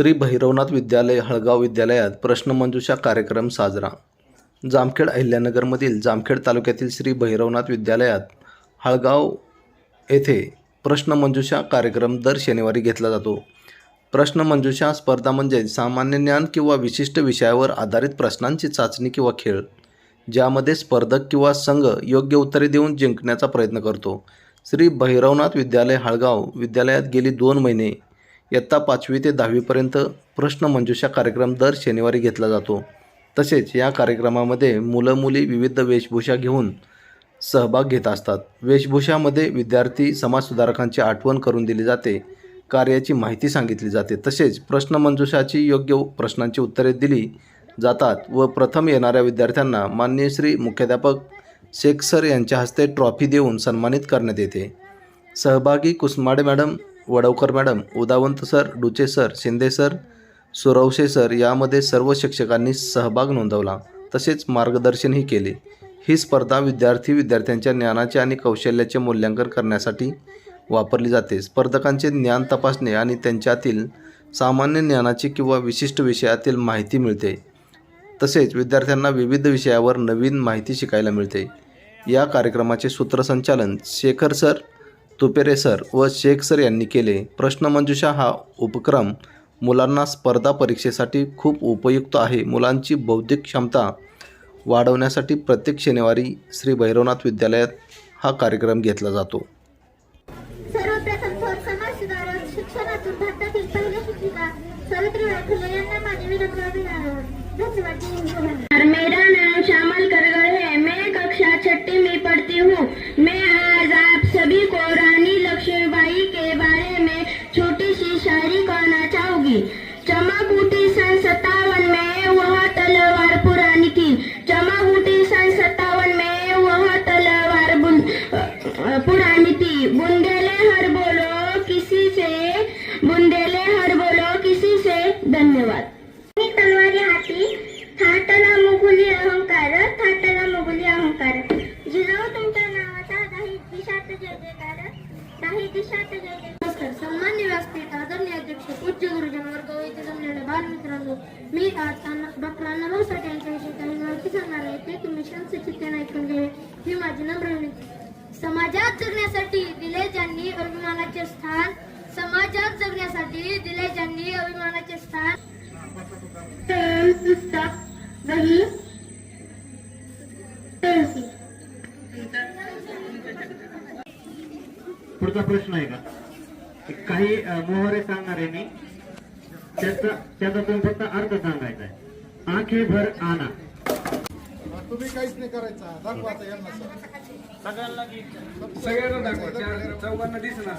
श्री भैरवनाथ विद्यालय हळगाव विद्यालयात प्रश्नमंजुषा कार्यक्रम साजरा. जामखेड अहिल्यानगरमधील जामखेड तालुक्यातील श्री भैरवनाथ विद्यालयात हळगाव येथे प्रश्नमंजुषा कार्यक्रम दर शनिवारी घेतला जातो. प्रश्नमंजुषा स्पर्धा म्हणजे सामान्य ज्ञान किंवा विशिष्ट विषयावर आधारित प्रश्नांची चाचणी किंवा खेळ ज्यामध्ये स्पर्धक किंवा संघ योग्य उत्तरे देऊन जिंकण्याचा प्रयत्न करतो. श्री भैरवनाथ विद्यालय हळगाव विद्यालयात गेली दोन महिने इयत्ता पाचवी ते दहावीपर्यंत प्रश्नमंजुषा कार्यक्रम दर शनिवारी घेतला जातो. तसेच या कार्यक्रमामध्ये मुलं मुली विविध वेशभूषा घेऊन सहभाग घेत असतात. वेशभूषामध्ये विद्यार्थी समाजसुधारकांची आठवण करून दिली जाते कार्याची माहिती सांगितली जाते. तसेच प्रश्नमंजुषाची योग्य प्रश्नांची उत्तरे दिली जातात व प्रथम येणाऱ्या विद्यार्थ्यांना माननीय श्री मुख्याध्यापक शेख सर यांच्या हस्ते ट्रॉफी देऊन सन्मानित करण्यात येते. सहभागी Kusmade madam Wadavkar madam Udawant sir Duche sir Shinde sir Suravshe sir यामध्ये सर्व शिक्षकांनी सहभाग नोंदवला. तसेच मार्गदर्शनही केले. ही स्पर्धा विद्यार्थी विद्यार्थ्यांच्या ज्ञानाचे आणि कौशल्याचे मूल्यांकन करण्यासाठी वापरली जाते. स्पर्धकांचे ज्ञान तपासणे आणि त्यांच्यातील सामान्य ज्ञानाची किंवा विशिष्ट विषयातील माहिती मिळते. तसेच विद्यार्थ्यांना विविध विषयावर नवीन माहिती शिकायला मिळते. या कार्यक्रमाचे सूत्रसंचालन शेखर सर तुपेरे सर व शेख सर यांनी केले. प्रश्नमंजुषा हा उपक्रम मुलांना स्पर्धा परीक्षेसाठी खूप उपयुक्त आहे. मुलांची बौद्धिक क्षमता वाढवण्यासाठी प्रत्येक शनिवारी श्री भैरवनाथ विद्यालयात हा कार्यक्रम घेतला जातो. सर्वप्रथम थोर शिक्षणातून भारतातील पहिल्या शिक्षिका सावित्रीबाई फुले यांना माझे विनम्र अभिनंदन धन्यवाद. चमक उठी सन सत्तावन में वह तलवार पुरानी थी चमक उठी सन सत्तावन में वह तलवार पुरानी थी। बुंदेले हर बोलो किसी से बुंदेले हर बोलो किसी से धन्यवाद। तलवारी हाती थाटला मुघुली अहंकार थाटला मुघुली अहंकार। जिजाऊ तुमच्या नावाचा दाही दिशात जय जयकार दाही दिशात जय जय नमस्कार सन्मान्य व्यासपीठ आदरणीय अध्यक्ष पूज्य गुरुजन वर्ग बाल मित्रांनो मी आज डॉक्टर अण्णाभाऊ साठे यांच्याविषयी काही माहिती सांगणार आहे. ते तुम्ही शांतचित्तेने ऐकून घ्यावे ही माझी नम्र विनंती. समाजात जगण्यासाठी दिले ज्यांनी अभिमानाचे स्थान समाजात जगण्यासाठी दिले ज्यांनी अभिमानाचे स्थान. पेन पुढचा प्रश्न आहे का? काही मोहरे सांगणार आहे मी त्याचा त्याचा तुम्ही फक्त अर्थ सांगायचा आहे आंखे भर आना तुम्ही काहीच नाही करायचा. दाखवा आता यांना सर. सगळ्यांना दाखवा. चौघांना दिसणार.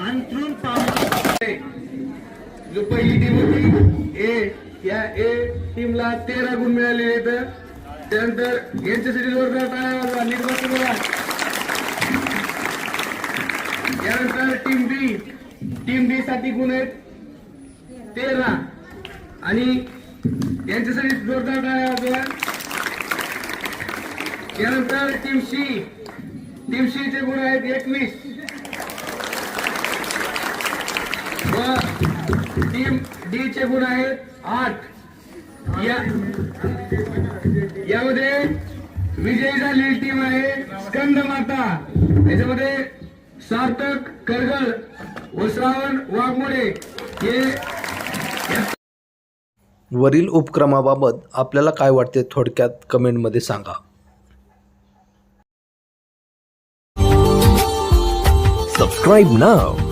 अंथरून पाहून जो पहिली होती ए या ए टीमला तेरा गुण मिळाले आहेत. त्यानंतर यांच्यासाठी जोरदार टाळ्या वाजवा. यानंतर टीम बी. टीम बी साठी गुण आहेत तेरा. आणि यांच्यासाठी जोरदार टाळ्या वाजवा. यानंतर टीम सी टीम सी चे गुण आहेत एकवीस. व टीम डी चे गुण आहेत आठ. या यामध्ये विजयी झालेली टीम आहे स्कंद माता. याच्यामध्ये सार्थक करगल व श्रावण वाघमोडे हे वरील उपक्रमाबाबत आपल्याला काय वाटते थोडक्यात कमेंटमध्ये सांगा. Subscribe now.